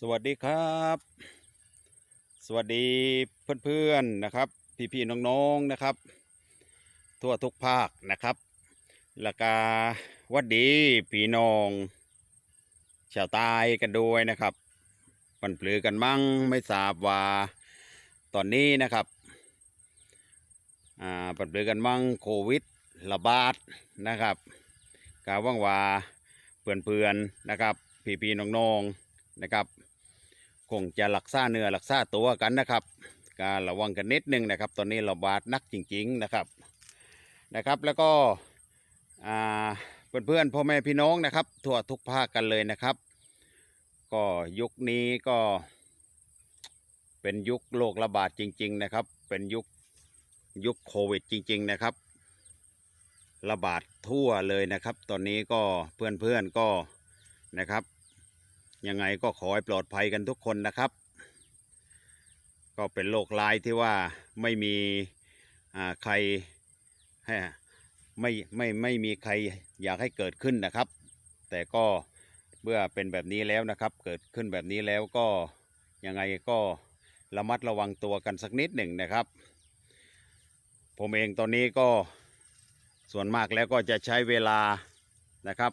สวัสดีครับ สวัสดีเพื่อนๆนะครับ พี่ๆน้องๆนะครับ ทั่วทุกภาคนะครับแล้วก็วัดดีพี่น้องชาวใตายกันด้วยนะครับปันปลือกันมั่งไม่ทราบว่าตอนนี้นะครับอ่าปันปลือกันมั่งโควิดระบาดนะครับกาว่างว่าเพื่อนๆนะครับ พี่ๆน้องๆนะครับ คงจะรักษาเนื้อรักษาตัวกันนะครับ การระวังกันนิดนึงนะครับ ตอนนี้ระบาดหนักจริง ๆนะครับนะครับ แล้วก็เพื่อนๆพ่อแม่พี่น้องนะครับ ทั่วทุกภาคกันเลยนะครับ ก็ยุคนี้ก็เป็นยุคโรคระบาดจริง ๆ นะครับ เป็นยุคยุคโควิดจริง ๆ นะครับ ระบาดทั่วเลยนะครับ ตอนนี้ก็เพื่อนๆก็นะครับ ยังไงก็ขอให้ปลอดภัยกันทุกคนนะครับ ก็เป็นโรคร้ายที่ว่าไม่มีใครไม่ไม่ไม่มีใครอยากให้เกิดขึ้นนะครับ แต่ก็เมื่อเป็นแบบนี้แล้วนะครับ เกิดขึ้นแบบนี้แล้วก็ยังไงก็ระมัดระวังตัวกันสักนิดหนึ่งนะครับ ผมเองตอนนี้ก็ส่วนมากแล้วก็จะใช้เวลานะครับ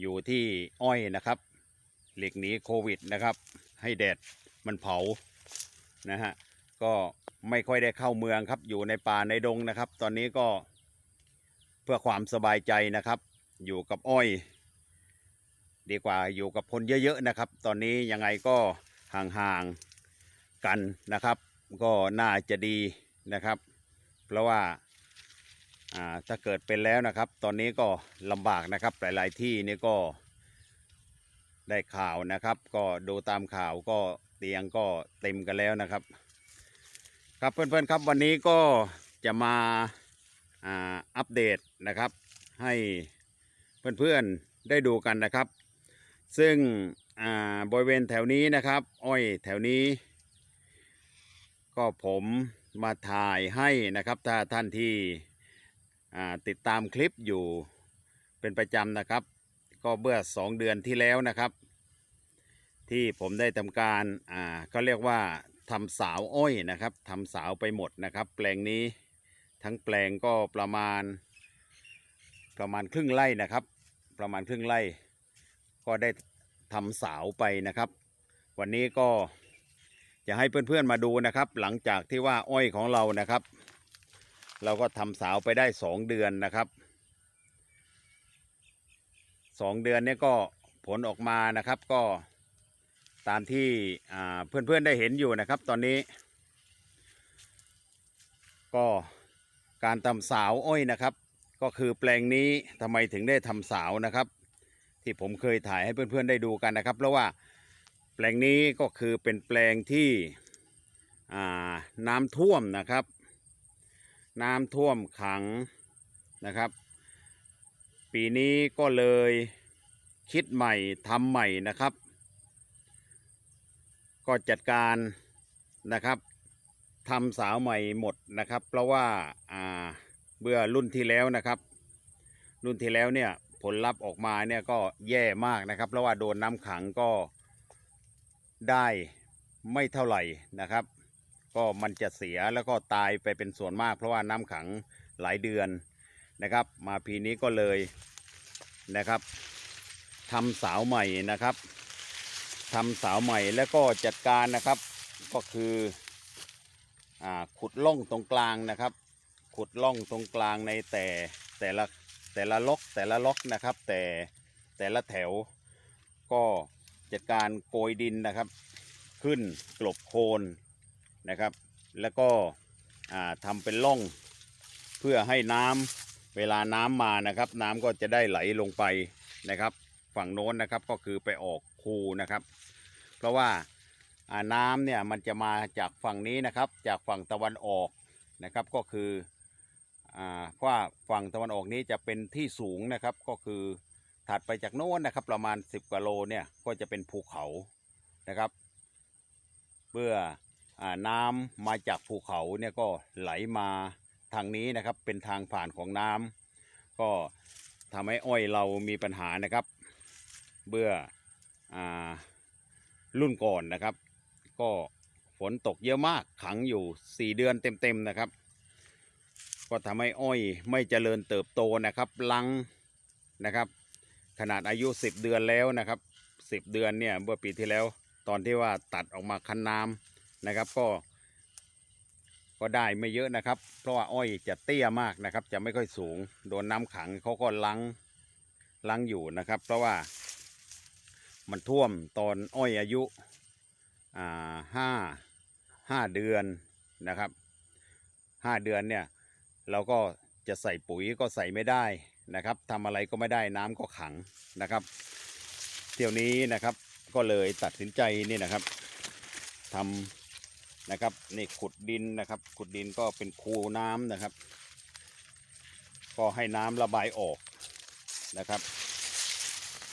อยู่ที่อ้อยนะครับ หลีกหนีโควิดนะครับ ให้แดดมันเผานะฮะก็ไม่ค่อยได้เข้าเมืองครับ อยู่ในป่าในดงนะครับ ตอนนี้ก็เพื่อความสบายใจนะครับ อยู่กับอ้อย ดีกว่าอยู่กับคนเยอะๆนะครับ ตอนนี้ยังไงก็ห่างๆกันนะครับ ก็น่าจะดีนะครับ เพราะว่าอ่า ถ้าเกิดเป็นแล้วนะครับ ตอนนี้ก็ลำบากนะครับ หลาย ๆ ที่นี่ก็ได้ข่าวนะครับ ก็ดูตามข่าวก็เตียงก็เต็มกันแล้วนะครับ ครับเพื่อน ๆ ครับวันนี้ก็จะมาอัปเดตนะครับ ให้เพื่อน ๆ ได้ดูกันนะครับ ซึ่งบริเวณแถวนี้นะครับ อ้อยแถวนี้ ก็ผมมาถ่ายให้นะครับ ถ้าท่านที่ ติดตามคลิปอยู่เป็นประจำนะครับ ก็เมื่อสองเดือนที่แล้วนะครับ ที่ผมได้ทำการอ่าก็เรียกว่าทำสาวอ้อยนะครับทำสาวไปหมดนะครับ แปลงนี้ทั้งแปลงก็ประมาณ ประมาณครึ่งไร่นะครับ ประมาณครึ่งไร่ ก็ได้ทำสาวไปนะครับ วันนี้ก็จะให้เพื่อนๆมาดูนะครับ หลังจากที่ว่าอ้อยของเรานะครับ เราก็ทำสาวไปได้สองเดือนนะครับสองเดือนนี้ก็ผลออกมานะครับก็ตามที่เพื่อนๆได้เห็นอยู่นะครับตอนนี้ ก็การทำสาวอ้อยนะครับ ก็คือแปลงนี้ทำไมถึงได้ทำสาวนะครับ ที่ผมเคยถ่ายให้เพื่อนๆได้ดูกันนะครับ เพราะว่าแปลงนี้ก็คือเป็นแปลงที่น้ำท่วมนะครับ น้ำท่วมขังนะครับ ปีนี้ก็เลยคิดใหม่ทำใหม่นะครับ ก็จัดการนะครับทำสาวใหม่หมดนะครับ เพราะว่าอ่าเบื่อรุ่นที่แล้วนะครับ รุ่นที่แล้วเนี่ยผลลัพธ์ออกมาเนี่ยก็แย่มากนะครับ เพราะว่าโดนน้ำขังก็ได้ไม่เท่าไหร่นะครับ ก็มันจะเสียแล้วก็ตายไปเป็นส่วนมาก เพราะว่าน้ำขังหลายเดือนนะครับ มาปีนี้ก็เลยนะครับทำสาวใหม่นะครับทำสาวใหม่แล้วก็จัดการนะครับก็คืออขุดล่องตรงกลางนะครับ ขุดล่องตรงกลางในแต่แต่ละแต่ละล็อกแต่ละล็อกนะครับ แต่แต่ละแถว ก็จัดการโกยดินนะครับ ขึ้นกลบโคน นะครับ แล้วก็อ่าทำเป็นร่องเพื่อให้น้ำเวลาน้ำมานะครับ น้ำก็จะได้ไหลลงไปนะครับ ฝั่งโน้นนะครับก็คือไปออกคูนะครับ เพราะว่าน้ำเนี่ยมันจะมาจากฝั่งนี้นะครับ จากฝั่งตะวันออกนะครับก็คือเพราะฝั่งตะวันออกนี้จะเป็นที่สูงนะครับก็คือถัดไปจากโน้นนะครับประมาณ 10กว่าโลเนี่ยก็จะเป็นภูเขานะครับเมื่อ น้ำมาจากภูเขาเนี่ยก็ไหลมาทางนี้นะครับ เป็นทางผ่านของน้ำก็ทำให้อ้อยเรามีปัญหานะครับ เบื่ออ่ารุ่นก่อนนะครับ ก็ฝนตกเยอะมากขังอยู่ 4 เดือนเต็มๆนะครับ ก็ทำให้อ้อยไม่เจริญเติบโตนะครับลังนะครับ ขนาดอายุ 10 เดือนแล้วนะครับ 10 เดือนเนี่ยเมื่อปีที่แล้ว ตอนที่ว่าตัดออกมาคันน้ำ นะครับ ก็ ก็ได้ไม่เยอะนะครับ เพราะว่าอ้อยจะเตี้ยมากนะครับ จะไม่ค่อยสูง โดนน้ำขังเขาก็ลังลังอยู่นะครับ เพราะว่ามันท่วมตอนอ้อยอายุอ่าห้าห้าเดือนนะครับห้าเดือนเนี่ยเราก็จะใส่ปุ๋ยก็ใส่ไม่ได้นะครับทำอะไรก็ไม่ได้น้ำก็ขังนะครับ เที่ยวนี้นะครับก็เลยตัดสินใจนี่นะครับทำ นะครับนี่ขุดดินนะครับ ขุดดินก็เป็นคูน้ำนะครับ ก็ให้น้ำระบายออกนะครับ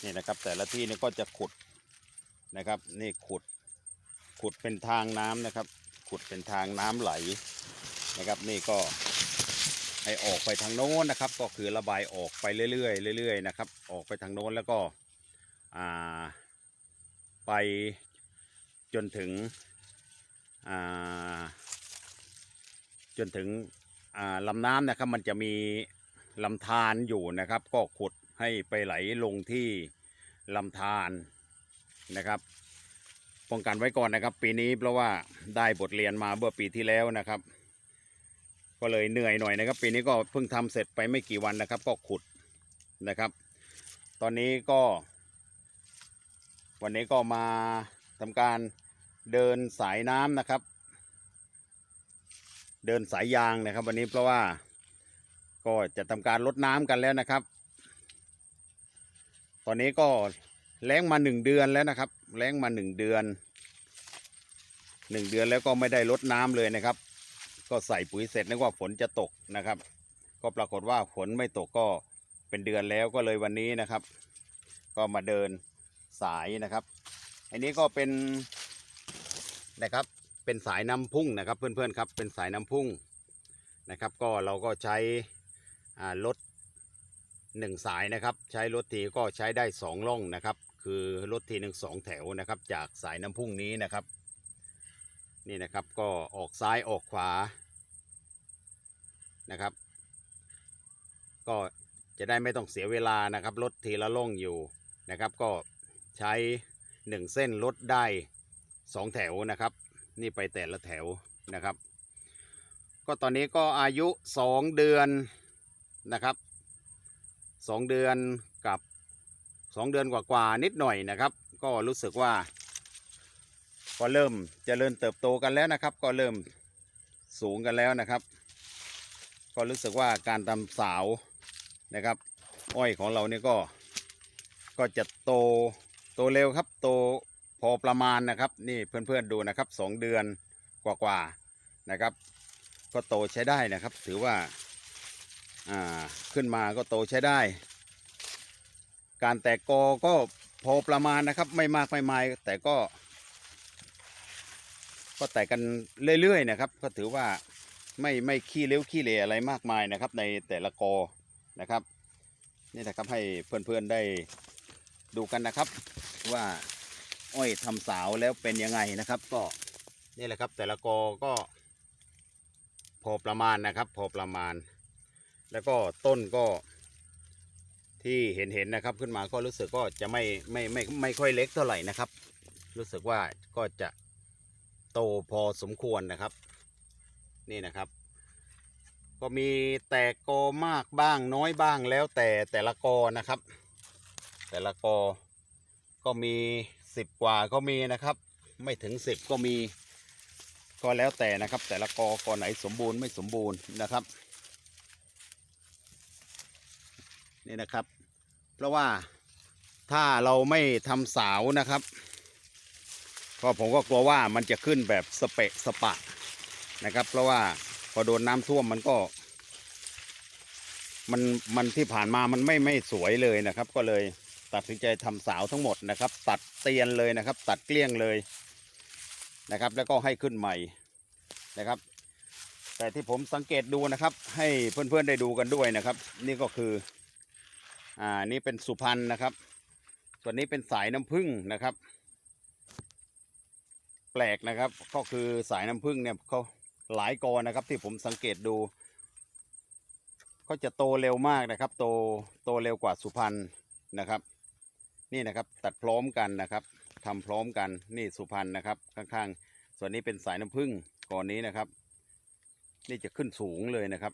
นี่นะครับแต่ละที่นี่ก็จะขุดนะครับ นี่ขุดขุดเป็นทางน้ำนะครับ ขุดเป็นทางน้ำไหลนะครับ นี่ก็ให้ออกไปทางโน้นนะครับ ก็คือระบายออกไปเรื่อยๆเรื่อยๆนะครับ ออกไปทางโน้นแล้วก็ไปจนถึง จนถึงลำน้ำนะครับมันจะมีลำธารอยู่นะครับ ก็ขุดให้ไปไหลลงที่ลำธารนะครับ ป้องกันไว้ก่อนนะครับ ปีนี้เพราะว่าได้บทเรียนมาเมื่อปีที่แล้วนะครับ ก็เลยเหนื่อยหน่อยนะครับ ปีนี้ก็เพิ่งทำเสร็จไปไม่กี่วันนะครับ ก็ขุดนะครับ ตอนนี้ก็ วันนี้ก็มาทำการ เดินสายน้ำนะครับ เดินสายยางนะครับ วันนี้เพราะว่าก็จะทำการลดน้ำกันแล้วนะครับ ตอนนี้ก็แล้งมาหนึ่งเดือนแล้วนะครับ แล้งมาหนึ่งเดือนหนึ่งเดือนแล้วก็ไม่ได้ลดน้ำเลยนะครับ ก็ใส่ปุ๋ยเสร็จนึกว่าฝนจะตกนะครับ ก็ปรากฏว่าฝนไม่ตกก็เป็นเดือนแล้วก็เลยวันนี้นะครับ ก็มาเดินสายนะครับ อันนี้ก็เป็น นะครับ เป็นสายน้ำพุ่งนะครับเพื่อนๆครับเป็นสายน้ำพุ่งนะครับ ก็เราก็ใช้รถหนึ่งสายนะครับ ใช้รถทีก็ใช้ได้สองล่องนะครับ คือรถทีหนึ่งสองแถวนะครับ จากสายน้ำพุ่งนี้นะครับ นี่นะครับก็ออกซ้ายออกขวานะครับ ก็จะได้ไม่ต้องเสียเวลานะครับรถทีละล่องอยู่นะครับ ก็ใช้หนึ่งเส้นรถได้ สองแถวนะครับ นี่ไปแต่ละแถวนะครับ ก็ตอนนี้ก็อายุสองเดือนนะครับสองเดือนกับสองเดือนกว่าๆนิดหน่อยนะครับ ก็รู้สึกว่า ก็เริ่มจเจริญเติบโตกันแล้วนะครับ ก็เริ่มสูงกันแล้วนะครับ ก็รู้สึกว่าการทำสาวนะครับ อ้อยของเราเนี่ยก็ก็จะโตโตเร็วครับโต อประมาณนะครับ นี่เพื่อนๆดูนะครับสองเดือนกว่าๆนะครับ ก็โตใช้ได้นะครับ ถือว่าอ่าขึ้นมาก็โตใช้ได้ การแตกกอก็พอประมาณนะครับ ไม่มากไม่ไมายแต่ก็ ก็แตกกันเรื่อยๆนะครับ ก็ถือว่าไม่ไม่ขี้เลี้ยวขี้เหร่อะไรมากมายนะครับ ในแต่ละกอนะครับ นี่นะครับให้เพื่อนๆได้ดูกันนะครับว่า อ้อยทำสาวแล้วเป็นยังไงนะครับ ก็นี่แหละครับ แต่ละกอก็ พอประมาณนะครับ พอประมาณ แล้วก็ต้นก็ที่เห็นๆนะครับ ขึ้นมาก็รู้สึกก็จะไม่ไม่ไม่ไม่ค่อยเล็กเท่าไหร่นะครับ รู้สึกว่าก็จะโตพอสมควรนะครับ นี่นะครับ ก็มีแตกกอมากบ้างน้อยบ้างแล้วแต่แต่ละกอนะครับ แต่ละกอก็มี สิบกว่าก็มีนะครับ ไม่ถึงสิบก็มี ก็แล้วแต่นะครับ แต่ละกอกอไหนสมบูรณ์ไม่สมบูรณ์นะครับ นี่นะครับ เพราะว่าถ้าเราไม่ทำสาวนะครับ ก็ผมก็กลัวว่ามันจะขึ้นแบบสเปะสปะนะครับ เพราะว่าพอโดนน้ำท่วมมันก็ มันมันที่ผ่านมามันไม่ไม่สวยเลยนะครับ ก็เลย ตัดสินใจทำสาวทั้งหมดนะครับ ตัดเตียนเลยนะครับ ตัดเกลี้ยงเลยนะครับ แล้วก็ให้ขึ้นใหม่นะครับ แต่ที่ผมสังเกตดูนะครับ ให้เพื่อนๆได้ดูกันด้วยนะครับ นี่ก็คืออ่านี่เป็นสุพรรณนะครับสส่วนนี้เป็นสายน้ำผึ้งนะครับ แปลกนะครับ ก็คือสายน้ำผึ้งเนี่ยเขาหลายกอนะครับ ที่ผมสังเกตดูก็จะโตเร็วมากนะครับ โตโตเร็วกว่าสุพรรณนะครับ นี่นะครับตัดพร้อมกันนะครับทำพร้อมกันนี่สุพรรณนะครับข้างๆ ส่วนนี้เป็นสายน้ำผึ้งก่อนนี้นะครับ นี่จะขึ้นสูงเลยนะครับ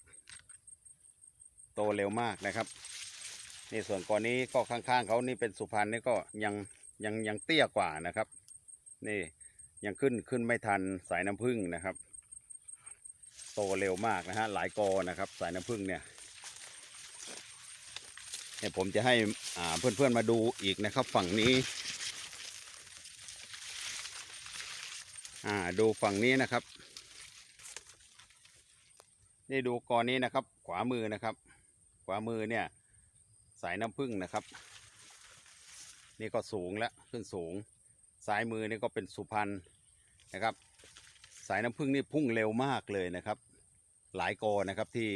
โตเร็วมากนะครับนี่ส่วนก่อนนี้ก็ข้างๆเขานี่เป็นสุพรรณนี่ก็ยังยังยังเตี้ยกว่านะครับ นี่ยังขึ้นขึ้นไม่ทันสายน้ำผึ้งนะครับ โตเร็วมากนะฮะหลายกอนะครับ สายน้ำผึ้งเนี่ย เนี่ยผมจะให้อ่าเพื่อนๆมาดูอีกนะครับ ฝั่งนี้ดูฝั่งนี้นะครับนี่ดูกอนี้นะครับ ขวามือนะครับ ขวามือเนี่ย สายน้ำผึ้งนะครับ นี่ก็สูงแล้วขึ้นสูงซ้ายมือนี่ก็เป็นสุพรรณนะครับ สายน้ำผึ้งนี่พุ่งเร็วมากเลยนะครับ หลายกอนะครับที่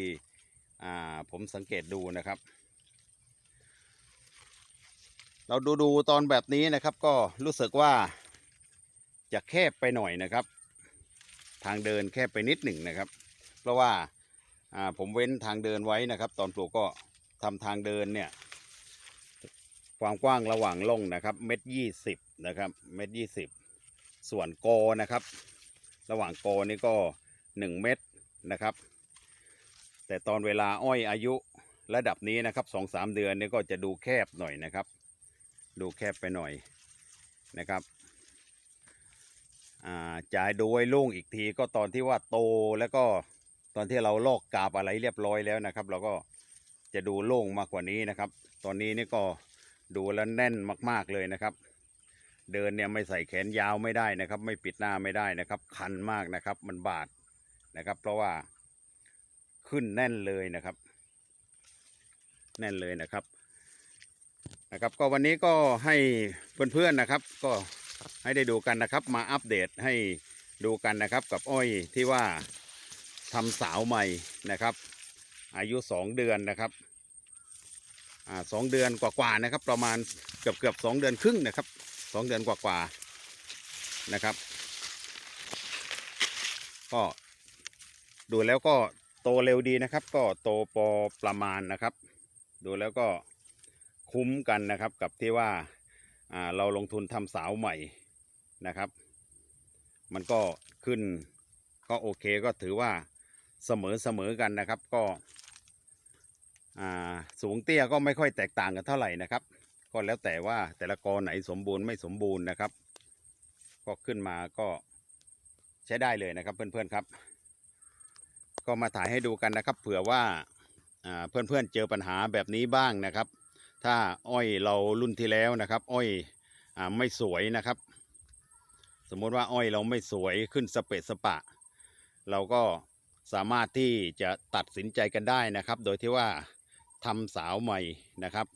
ผมสังเกตดูนะครับ เราดูดูตอนแบบนี้นะครับ ก็รู้สึกว่าจะแคบไปหน่อยนะครับ ทางเดินแคบไปนิดหนึ่งนะครับ เพราะว่าผมเว้นทางเดินไว้นะครับ ตอนปลูกก็ทำทางเดินเนี่ยความกว้างระหว่างล่องนะครับเม็ดยี่สิบนะครับเม็ดยี่สิบส่วนโกนะครับ ระหว่างโกนี่ก็หนึ่งเม็ดนะครับ แต่ตอนเวลาอ้อยอายุระดับนี้นะครับสองสามเดือนนี่ก็จะดูแคบหน่อยนะครับ ดูแคบไปหน่อยนะครับอ่าจะดูไว้โล่งอีกทีก็ตอนที่ว่าโตแล้วก็ตอนที่เราลอกกาบอะไรเรียบร้อยแล้วนะครับ เราก็จะดูโล่งมากกว่านี้นะครับ ตอนนี้นี่ก็ดูแล้วแน่นมาก ๆเลยนะครับ เดินเนี่ยไม่ใส่แขนยาวไม่ได้นะครับ ไม่ปิดหน้าไม่ได้นะครับ คันมากนะครับ มันบาดนะครับ เพราะว่าขึ้นแน่นเลยนะครับ แน่นเลยนะครับ นะครับ ก็วันนี้ก็ให้เพื่อนๆนะครับ ก็ให้ได้ดูกันนะครับ มาอัปเดตให้ดูกันนะครับ กับอ้อยที่ว่าทำสาวใหม่นะครับ อายุสองเดือนนะครับอ่าสองเดือนกว่าๆนะครับ ประมาณเกือบเกือบสองเดือนครึ่งนะครับสองเดือนกว่าๆนะครับ ก็ดูแล้วก็โตเร็วดีนะครับ ก็โตพอประมาณนะครับ ดูแล้วก็ คุ้มกันนะครับกับที่ว่าเราลงทุนทำสาวใหม่นะครับ มันก็ขึ้นก็โอเคก็ถือว่าเสมอเสมอกันนะครับ ก็สูงเตี้ยก็ไม่ค่อยแตกต่างกันเท่าไหร่นะครับ ก็แล้วแต่ว่าแต่ละกอไหนสมบูรณ์ไม่สมบูรณ์นะครับ ก็ขึ้นมาก็ใช้ได้เลยนะครับ เพื่อนๆครับ ก็มาถ่ายให้ดูกันนะครับ เผื่อว่าอ่าเพื่อนๆเจอปัญหาแบบนี้บ้างนะครับ ถ้าอ้อยเรารุ่นที่แล้วนะครับ อ้อยอไม่สวยนะครับ สมมติว่าอ้อยเราไม่สวยขึ้นสเปะสปะ เราก็สามารถที่จะตัดสินใจกันได้นะครับ โดยที่ว่าทำสาวใหม่นะครับ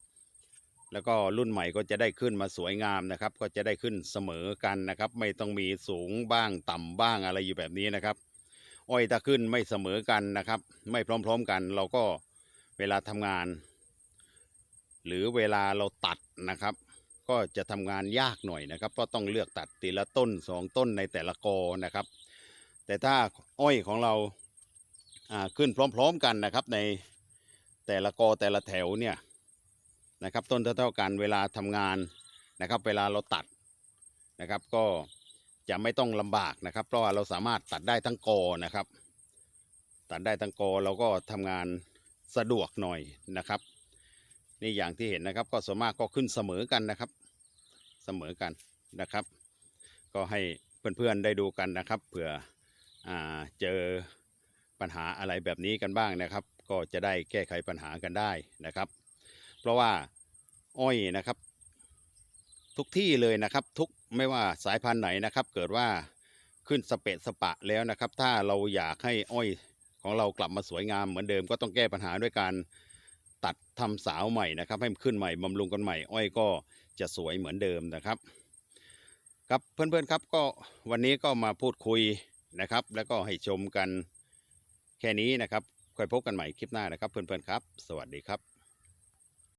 แล้วก็รุ่นใหม่ก็จะได้ขึ้นมาสวยงามนะครับ ก็จะได้ขึ้นเสมอกันนะครับ ไม่ต้องมีสูงบ้างต่ำบ้างอะไรอยู่แบบนี้นะครับ อ้อยถ้าขึ้นไม่เสมอกันนะครับ ไม่พร้อม ๆกัน เราก็เวลาทำงาน หรือเวลาเราตัดนะครับ ก็จะทำงานยากหน่อยนะครับเพราะต้องเลือกตัดทีละต้นสองต้นในแต่ละกอนะครับ แต่ถ้าอ้อยของเราอ่าขึ้นพร้อม ๆกันนะครับ ในแต่ละกอแต่ละแถวเนี่ยนะครับ ต้นเท่าๆกันเวลาทำงานนะครับ เวลาเราตัดนะครับก็จะไม่ต้องลำบากนะครับ เพราะว่าเราสามารถตัดได้ทั้งกอนะครับ ตัดได้ทั้งกอเราก็ทำงานสะดวกหน่อยนะครับ นี่อย่างที่เห็นนะครับ ก็ส่วนมากก็ขึ้นเสมอกันนะครับ เสมอกันนะครับ ก็ให้เพื่อนๆได้ดูกันนะครับเผื่ออเจอปัญหาอะไรแบบนี้กันบ้างนะครับ ก็จะได้แก้ไขปัญหากันได้นะครับ เพราะว่าอ้อยนะครับ ทุกที่เลยนะครับ ทุกไม่ว่าสายพันธุ์ไหนนะครับ เกิดว่าขึ้นสเปะสปะแล้วนะครับ ถ้าเราอยากให้อ้อยของเรากลับมาสวยงามเหมือนเดิมก็ต้องแก้ปัญหาด้วยการ ตัดทำสาวใหม่นะครับ ให้มันขึ้นใหม่บำรุงกันใหม่ อ้อยก็จะสวยเหมือนเดิมนะครับ ครับเพื่อนๆครับก็วันนี้ก็มาพูดคุยนะครับ แล้วก็ให้ชมกันแค่นี้นะครับค่อยพบกันใหม่คลิปหน้านะครับ เพื่อนๆครับ สวัสดีครับ